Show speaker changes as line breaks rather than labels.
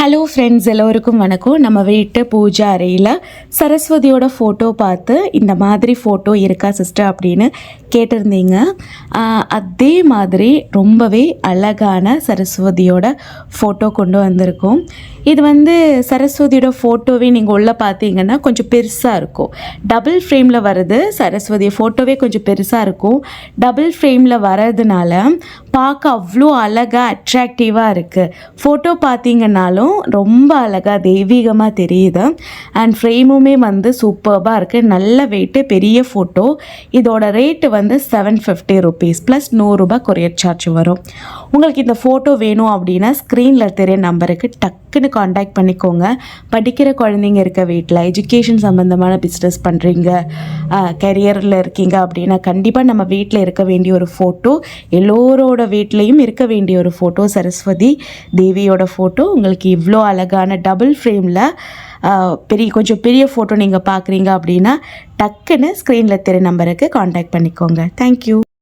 Hello friends எல்லோருக்கும் வணக்கம். நம்ம வீட்டு பூஜா அறையில் சரஸ்வதியோட ஃபோட்டோ பார்த்து இந்த மாதிரி ஃபோட்டோ இருக்கா சிஸ்டர் அப்படின்னு கேட்டிருந்தீங்க. அதே மாதிரி ரொம்பவே அழகான சரஸ்வதியோட ஃபோட்டோ கொண்டு வந்திருக்கோம். இது வந்து சரஸ்வதியோட ஃபோட்டோவே நீங்கள் உள்ளே பார்த்தீங்கன்னா கொஞ்சம் பெருசாக இருக்கும். டபுள் ஃப்ரேமில் வர்றது சரஸ்வதி ஃபோட்டோவே கொஞ்சம் பெருசாக இருக்கும். டபுள் ஃப்ரேமில் வர்றதுனால பார்க்க அவ்வளோ அழகாக அட்ராக்டிவாக இருக்குது ஃபோட்டோ பார்த்தீங்கன்னாலும் ரொம்ப அழகாக தெய்வீகமாக தெரியுது. அண்ட் ஃப்ரேமுமே வந்து சூப்பர்பாக இருக்குது நல்ல வெயிட்டு பெரிய ஃபோட்டோ இதோட ரேட்டு வந்து செவன் ஃபிஃப்டி ருபீஸ் ப்ளஸ் நூறுரூபா கொரியர் சார்ஜ் வரும். உங்களுக்கு இந்த ஃபோட்டோ வேணும் அப்படின்னா ஸ்க்ரீனில் தெரிய நம்பருக்கு டக் டக்குன்னு காண்டாக்ட் பண்ணிக்கோங்க. படிக்கிற குழந்தைங்க இருக்க வீட்டில் எஜுகேஷன் சம்மந்தமான பிஸ்னஸ் பண்ணுறீங்க கெரியரில் இருக்கீங்க அப்படின்னா கண்டிப்பாக நம்ம வீட்டில் இருக்க வேண்டிய ஒரு ஃபோட்டோ எல்லோரோட வீட்லேயும் இருக்க வேண்டிய ஒரு ஃபோட்டோ சரஸ்வதி தேவியோட ஃபோட்டோ உங்களுக்கு இவ்வளோ அழகான டபுள் ஃப்ரேமில் பெரிய கொஞ்சம் பெரிய ஃபோட்டோ நீங்கள் பார்க்குறீங்க அப்படின்னா டக்குன்னு ஸ்க்ரீனில் தெரிய நம்பருக்கு காண்டாக்ட் பண்ணிக்கோங்க. தேங்க்யூ